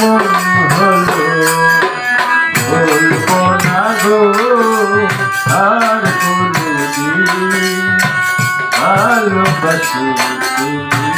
মন হলো বলব না গো আর কোনো দিন ভালোবাসো তুমি